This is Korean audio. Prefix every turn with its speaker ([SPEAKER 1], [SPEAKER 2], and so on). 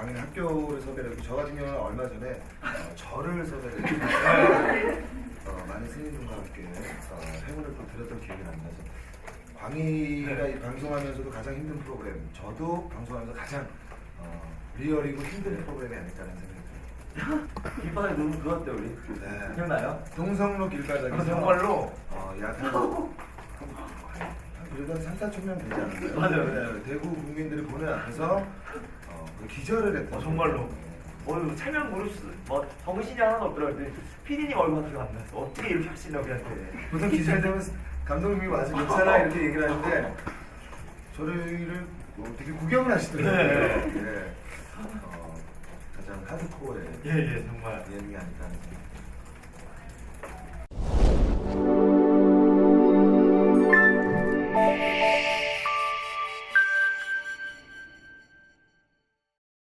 [SPEAKER 1] 광인 학교를 섭외를 했고 저 같은 경우는 얼마 전에 어, 저를 섭외를 했어요. 어, 많은 스님들과 함께 어, 행운을 또 드렸던 기억이 납니다. 그래서 광희가
[SPEAKER 2] 네.
[SPEAKER 1] 이 방송하면서도 가장 힘든 프로그램, 저도 방송하면서 가장 어, 리얼이고 힘든
[SPEAKER 2] 네.
[SPEAKER 1] 프로그램이 아닐까라는 생각이 듭니다.
[SPEAKER 2] 길바닥에 누구 누웠대 우리.
[SPEAKER 1] 네.
[SPEAKER 2] 기억나요?
[SPEAKER 1] 동성로 길바닥에서
[SPEAKER 2] 아, 정말로.
[SPEAKER 1] 어, 약한 그래도 한 3, 4천 명 되지 않았어요?
[SPEAKER 2] 맞아요, 맞아요.
[SPEAKER 1] 네, 대구 국민들이 보는 앞에서 기절을 했던
[SPEAKER 2] 어, 정말로.
[SPEAKER 1] 네.
[SPEAKER 2] 어, 체면 모를 수, 뭐 정신이 하나도 없더라고요. 근데 PD님 얼굴 같은 거안 났어. 어떻게 이렇게 하시려고 우리한테.
[SPEAKER 1] 보통 기절되면 감독님이 와서 괜찮아 이렇게 얘기를 하는데 저희를 뭐 되게 구경을 하시더라고요.
[SPEAKER 2] 네.
[SPEAKER 1] 네. 어, 가장 하드코어의
[SPEAKER 2] 예, 예, 정말.
[SPEAKER 1] 예능이 아닐까 하는 듭니다.